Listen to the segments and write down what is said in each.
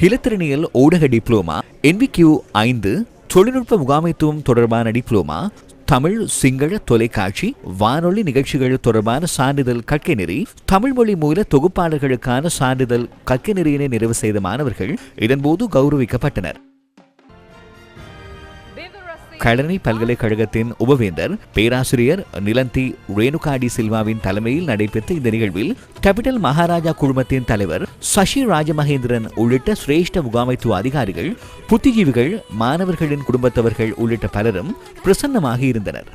இலத்திரனியல் ஊடக diploma NVQ ஐந்து தொழில்நுட்ப முகாமைத்துவம் தொடர்பான டிப்ளோமா தமிழ் சிங்கள தொலைக்காட்சி வானொலி நிகழ்ச்சிகள் தொடர்பான சான்றிதழ் கற்கை நெறி தமிழ் மொழி மூல தொகுப்பாளர்களுக்கான சான்றிதழ் கற்கை நெறியினை நிறைவு செய்த மாணவர்கள் இதன்போது கௌரவிக்கப்பட்டனர். கழனி பல்கலைக்கழகத்தின் உபவேந்தர் பேராசிரியர் நிலந்தி ரேணுகாடி சில்வாவின் தலைமையில் நடைபெற்ற இந்த நிகழ்வில் கேபிட்டல் மகாராஜா குழுமத்தின் தலைவர் சசி ராஜமகேந்திரன் உள்ளிட்ட சிரேஷ்ட முகாமைத்துவ அதிகாரிகள் புத்திஜீவிகள் மாணவர்களின் குடும்பத்தவர்கள் உள்ளிட்ட பலரும் பிரசன்னமாக இருந்தனர்.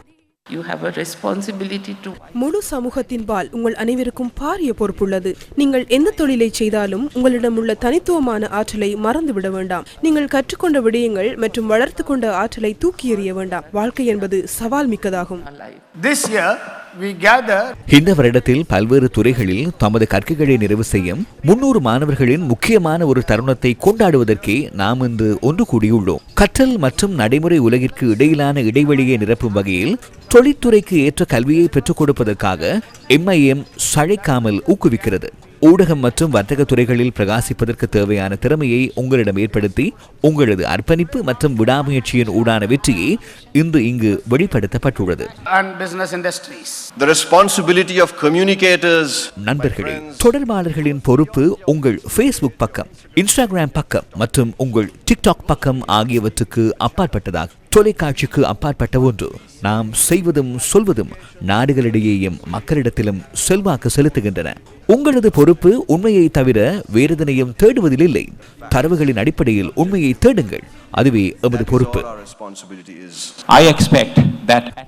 You have a responsibility to முழு சமூகத்தின்பால் உங்கள் அனைவருக்கும் பாரிய பொறுப்புள்ளது. நீங்கள் எந்த தொழிலை செய்தாலும் உங்களிடம் உள்ள தனித்துவமான ஆற்றலை மறந்துவிட வேண்டாம். நீங்கள் கற்றுக்கொண்ட விடயங்கள் மற்றும் வளர்த்து கொண்ட ஆற்றலை தூக்கி எறிய வேண்டாம். வாழ்க்கை என்பது சவால் மிக்கதாகும். இந்த வருடத்தில் பல்வேறு துறைகளில் தமது கற்கைகளை நிறைவு செய்யும் முன்னூறு மாணவர்களின் முக்கியமான ஒரு தருணத்தை கொண்டாடுவதற்கே நாம் இன்று ஒன்று கூடியுள்ளோம். கற்றல் மற்றும் நடைமுறை உலகிற்கு இடையிலான இடைவெளியை நிரப்பும் வகையில் தொழிற்துறைக்கு ஏற்ற கல்வியை பெற்றுக் கொடுப்பதற்காக எம்ஐஎம் சழைக்காமல் ஊக்குவிக்கிறது. ஊடகம் மற்றும் வர்த்தக துறைகளில் பிரகாசிப்பதற்கு தேவையான திறமையை உங்களிடம் ஏற்படுத்தி உங்களது அர்ப்பணிப்பு மற்றும் விடாமுயற்சியின் ஊடான வெற்றியை இன்று இங்கு வெளிப்படுத்தப்பட்டுள்ளது and business industries. The responsibility of communicators. நண்பர்களே தொடர்பாளர்களின் பொறுப்பு உங்கள் ஃபேஸ்புக் பக்கம் இன்ஸ்டாகிராம் பக்கம் மற்றும் உங்கள் டிக்டாக் பக்கம் ஆகியவற்றுக்கு அப்பாற்பட்டதாக தொலைக்காட்சிக்கு அப்பாற்பட்ட ஒன்று. நாம் செய்வதும் சொல்வதும் நாடுகளிடையேயும் மக்களிடத்திலும் செல்வாக்கு செலுத்துகின்றன. உங்களது பொறுப்பு உண்மையை தவிர வேறுதனையும் தேடுவதில் இல்லை. தரவுகளின் அடிப்படையில் உண்மையை தேடுங்கள். அதுவே எமது பொறுப்பு. Our responsibility. I expect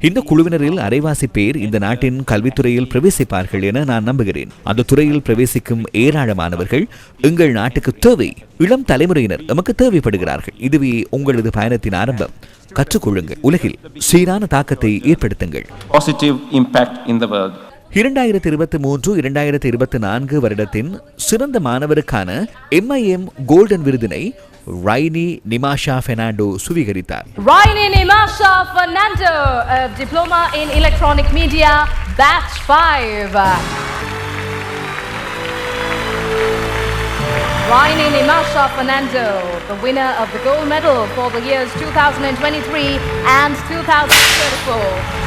இந்த குழுவினரில் அரைவாசி பேர் இந்த நாட்டின் கல்வித்துறையில் பிரவேசிப்பார்கள் என நான் நம்புகிறேன். அந்த துறையில் பிரவேசிக்கும் ஏராளமானவர்கள் எங்கள் நாட்டுக்கு தேவை. இளம் தலைமுறையினர் எமக்கு தேவைப்படுகிறார்கள். இதுவே உங்களது பயணத்தின் ஆரம்பம். கற்றுக்கொள்ளுங்கள். உலகில் சீரான தாக்கத்தை ஏற்படுத்துங்கள். Positive impact in the world. இரண்டாயிரத்தி இருபத்தி மூன்று இரண்டாயிரத்தி இருபத்தி நான்கு வருடத்தின் சிறந்த மாணவருக்கான எம்ஐஎம் கோல்டன் விருதினை Riley Nimasha Fernando Suvigarita. Riley Nimasha Fernando, a diploma in electronic media, batch 5. Raini Nimasha Fernando, the winner of the gold medal for the years 2023 and 2024.